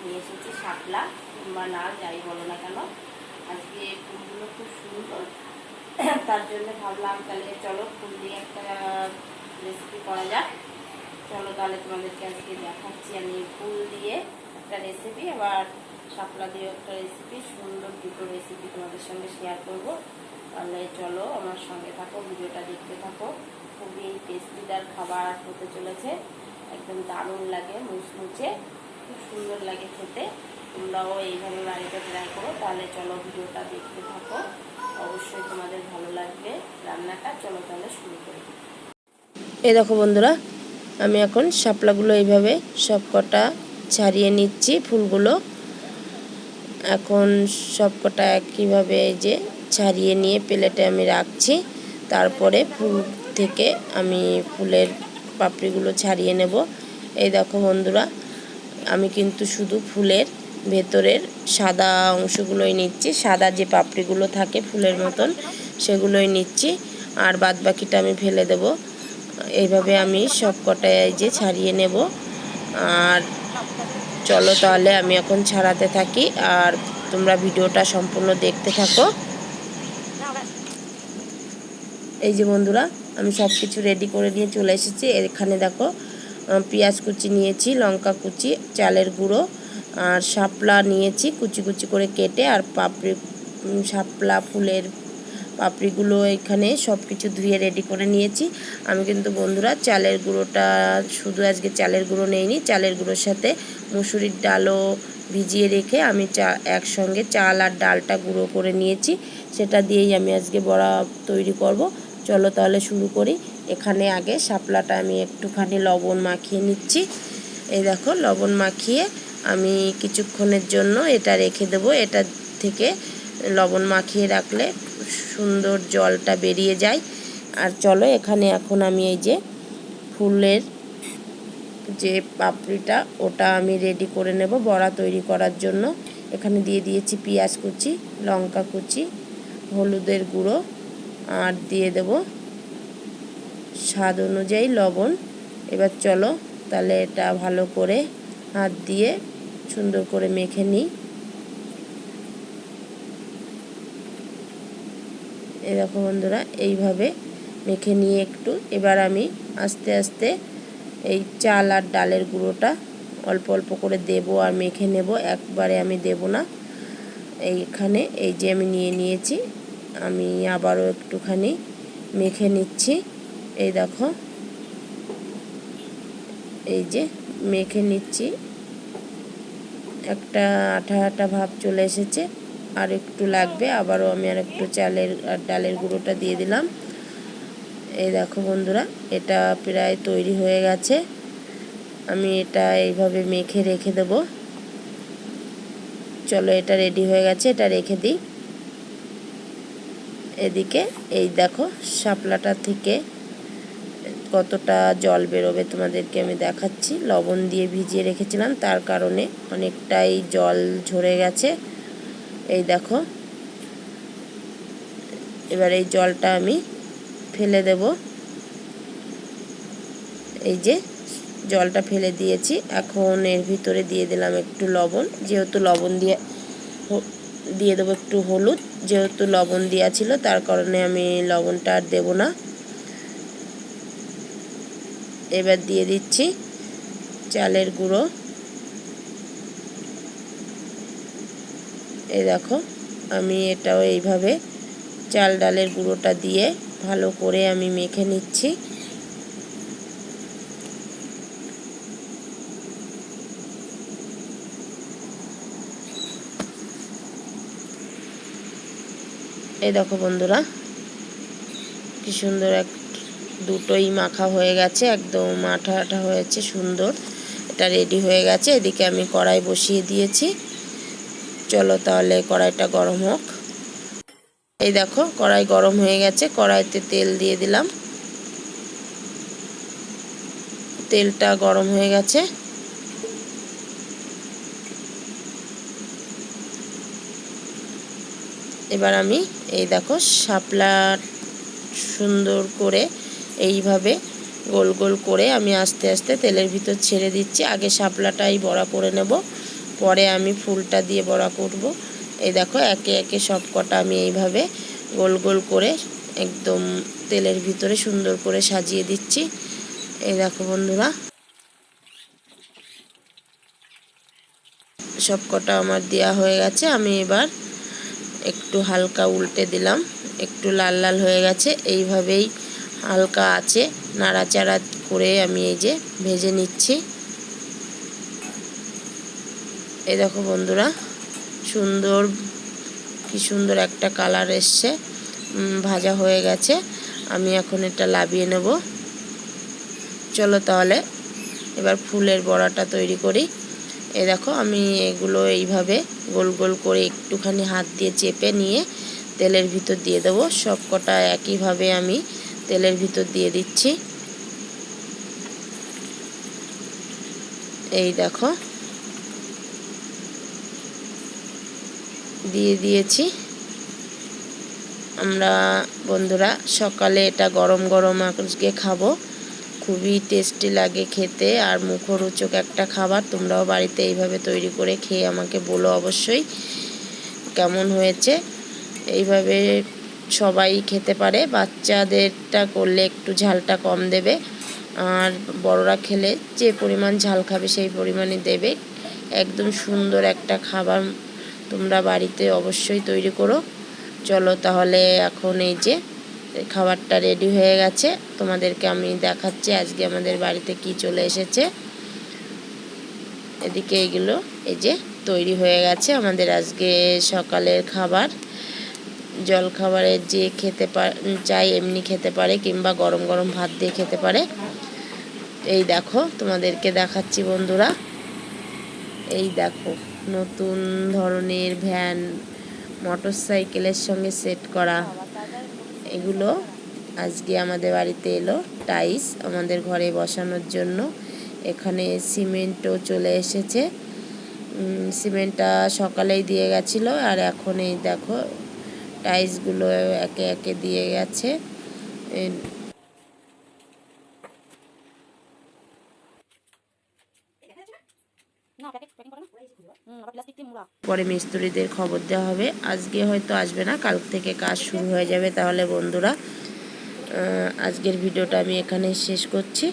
নিয়ে এসেছি, শাপলা, কিংবা না যাই বলো না কেন। আজকে ফুলগুলো খুব সুন্দর। তার জন্য ভাবলাম তাহলে চলো ফুল দিয়ে একটা রেসিপি করা যাক। চলো তাহলে তোমাদেরকে আজকে দেখাচ্ছি আমি ফুল দিয়ে একটা রেসিপি আবার শাপলা দিয়ে একটা রেসিপি সুন্দর দুটো রেসিপি তোমাদের সঙ্গে শেয়ার করব। তাহলে চলো আমার সঙ্গে থাকো, ভিডিওটা দেখতে থাকো। খুবই টেস্টিদার খাবার হতে চলেছে। একদম দারুণ লাগে মুচমুচে। খুব সুন্দর লাগে খেতে। তোমরাও এইভাবে বাড়িতে ট্রাই করো, তাহলে চলো ভিডিওটা দেখতে থাকো। অবশ্যই তোমাদের ভালো লাগবে রান্নাটা, চলো তাহলে শুরু করি। এই দেখো বন্ধুরা, আমি এখন শাপলাগুলো এইভাবে সব কটা ছাড়িয়ে নিচ্ছি ফুলগুলো। এখন সব কটা একইভাবে এই যে ছাড়িয়ে নিয়ে প্লেটে আমি রাখছি। তারপরে ফুল থেকে আমি ফুলের পাপড়িগুলো ছাড়িয়ে নেব। এই দেখো বন্ধুরা আমি কিন্তু শুধু ফুলের ভেতরের সাদা অংশগুলোই নিচ্ছি, সাদা যে পাপড়িগুলো থাকে ফুলের মতন সেগুলোই নিচ্ছি। আর বাদ বাকিটা আমি ফেলে দেব। এইভাবে আমি সব এই যে ছাড়িয়ে নেব। আর চলো তাহলে আমি এখন ছাড়াতে থাকি। আর তোমরা ভিডিওটা সম্পূর্ণ দেখতে থাকো। এই যে বন্ধুরা, আমি সব কিছু রেডি করে নিয়ে চলে এসেছি। এখানে দেখো পেঁয়াজ কুচি নিয়েছি, লঙ্কা কুচি, চালের গুঁড়ো আর শাপলা নিয়েছি কুচি কুচি করে কেটে আর পাপড়ি শাপলা, ফুলের পাপড়িগুলো এখানে সব কিছু ধুয়ে রেডি করে নিয়েছি। আমি কিন্তু বন্ধুরা চালের গুঁড়োটা শুধু আজকে চালের গুঁড়ো নেইনি, চালের গুঁড়োর সাথে মুসুরির ডালও ভিজিয়ে রেখে আমি চা, একসঙ্গে চাল আর ডালটা গুঁড়ো করে নিয়েছি। সেটা দিয়েই আমি আজকে বড়া তৈরি করব। চলো তাহলে শুরু করি। এখানে আগে শাপলাটা আমি একটুখানি লবণ মাখিয়ে নিচ্ছি। এই দেখো, লবণ মাখিয়ে আমি কিছুক্ষণের জন্য এটা রেখে দেবো। এটা থেকে লবণ মাখিয়ে রাখলে সুন্দর জলটা বেরিয়ে যায়। আর চলো, এখানে এখন আমি এই যে ফুলের যে পাপড়িটা, ওটা আমি রেডি করে নেব বড়া তৈরি করার জন্য। এখানে দিয়ে দিয়েছি পেঁয়াজ কুচি, লঙ্কা কুচি, হলুদের গুঁড়ো আর দিয়ে দেব স্বাদ অনুযায়ী লবণ। এবার চলো তাহলে এটা ভালো করে হাত দিয়ে সুন্দর করে মেখে নিই। এরকম বন্ধুরা, এইভাবে মেখে নিয়ে একটু। এবার আমি আস্তে আস্তে এই চাল আর ডালের গুঁড়োটা অল্প অল্প করে দেব আর মেখে নেব। একবারে আমি দেব না। এইখানে এই যে আমি নিয়ে নিয়েছি আমি আবারও একটুখানি মেখে নিচ্ছি। এই দেখো। এই যে মেখে নিচ্ছি। একটা আঠা আঠা ভাব চলে এসেছে। আর একটু লাগবে। আবারও আমি আর একটু চালের আর ডালের গুঁড়োটা দিয়ে দিলাম। এই দেখো বন্ধুরা, এটা প্রায় তৈরি হয়ে গেছে। আমি এটা এইভাবে মেখে রেখে দেব। চলো, এটা রেডি হয়ে গেছে। এটা রেখে দিই। এদিকে, এই দেখো, শাপলাটা থেকে কতটা জল বেরোবে তোমাদেরকে আমি দেখাচ্ছি। লবণ দিয়ে ভিজিয়ে রেখেছিলাম, তার কারণে অনেকটাই জল ঝরে গেছে। এই দেখো, এবার এই জলটা আমি ফেলে দেব। এই যে, জলটা ফেলে দিয়েছি, এখন এর ভিতরে দিয়ে দিলাম একটু লবণ। যেহেতু লবণ দিয়ে দিয়ে দেবো একটু হলুদ, যেহেতু লবণ দেওয়া ছিল, তার কারণে আমি লবণটা আর দেবো না। এবার দিয়ে দিচ্ছি চালের গুঁড়ো। এই দেখো, আমি এটাও এইভাবে চাল ডালের গুঁড়োটা দিয়ে ভালো করে আমি মেখে নিচ্ছি। এই দেখো বন্ধুরা, কি সুন্দর এক দুটোই মাখা হয়ে গেছে, একদম আঠা আঠা হয়েছে, সুন্দর। এটা রেডি হয়ে গেছে, এদিকে আমি কড়াই বসিয়ে দিয়েছি। চলো তাহলে কড়াইটা গরম হোক। এই দেখো, কড়াই গরম হয়ে গেছে, কড়াইতে তেল দিয়ে দিলাম। তেলটা গরম হয়ে গেছে। এবার আমি এই দেখো শাপলা সুন্দর করে এইভাবে গোল গোল করে আমি আস্তে আস্তে তেলের ভিতর ছেড়ে দিচ্ছি। আগে শাপলাটাই বড়া করে নেব, পরে আমি ফুলটা দিয়ে বড়া করব। এই দেখো একে একে সব কটা আমি এইভাবে গোল গোল করে একদম তেলের ভিতরে সুন্দর করে সাজিয়ে দিচ্ছি। এই দেখো বন্ধুরা সব কটা আমার দেওয়া হয়ে গেছে। আমি এবার একটু হালকা উল্টে দিলাম, একটু লাল লাল হয়ে গেছে, এইভাবেই হালকা আছে, নাড়াচাড়া করে আমি এই যে ভেজে নিচ্ছি। এই দেখো বন্ধুরা, সুন্দর, কি সুন্দর একটা কালার এসছে ভাজা হয়ে গেছে, আমি এখন এটা লাভিয়ে নেব। চলো তাহলে, এবার ফুলের বড়াটা তৈরি করি। এই দেখো, আমি এগুলো এইভাবে গোল গোল করে একটুখানি হাত দিয়ে চেপে নিয়ে তেলের ভিতর দিয়ে দেবো। সব কটা একইভাবে আমি তেলের ভিতর দিয়ে দিচ্ছি। এই দেখো, দিয়ে দিয়েছি। আমরা বন্ধুরা সকালে এটা গরম গরম আজকে খাব। খুবই টেস্টি লাগে খেতে। আর মুখরোচক একটা খাবার, তোমরাও বাড়িতে এইভাবে তৈরি করে খেয়ে আমাকে বলো অবশ্যই কেমন হয়েছে। এইভাবে সবাই খেতে পারে, বাচ্চাদেরটা করলে একটু ঝালটা কম দেবে। আর বড়রা খেলে যে পরিমাণ ঝাল খাবে সেই পরিমাণে দেবে। একদম সুন্দর একটা খাবার তোমরা বাড়িতে অবশ্যই তৈরি করো। চলো তাহলে এখন এই যে খাবারটা রেডি হয়ে গেছে। তোমাদেরকে আমি দেখাচ্ছি আজকে আমাদের বাড়িতে কি চলে এসেছে। এদিকে এগুলো এই যে তৈরি হয়ে গেছে আমাদের আজকে সকালের খাবার। জল খাবারের যে খেতে চাই এমনি খেতে পারে কিংবা গরম গরম ভাত দিয়ে খেতে পারে। এই দেখো, তোমাদেরকে দেখাচ্ছি বন্ধুরা। এই দেখো, নতুন ধরনের ভ্যান মোটর সাইকেলের সঙ্গে সেট করা। এগুলো আজকে আমাদের বাড়িতে এলো টাইস আমাদের ঘরে বসানোর জন্য। এখানে সিমেন্টও চলে এসেছে। সিমেন্টটা সকালেই দিয়ে গেছিল আর এখন এই দেখো টাইসগুলো একে একে দিয়ে গেছে। পরে মিস্ত্রিদের খবর দেওয়া হবে। আজকে হয়তো আসবে না কাল থেকে কাজ শুরু হয়ে যাবে। তাহলে বন্ধুরা আহ, আজকের ভিডিওটা আমি এখানে শেষ করছি।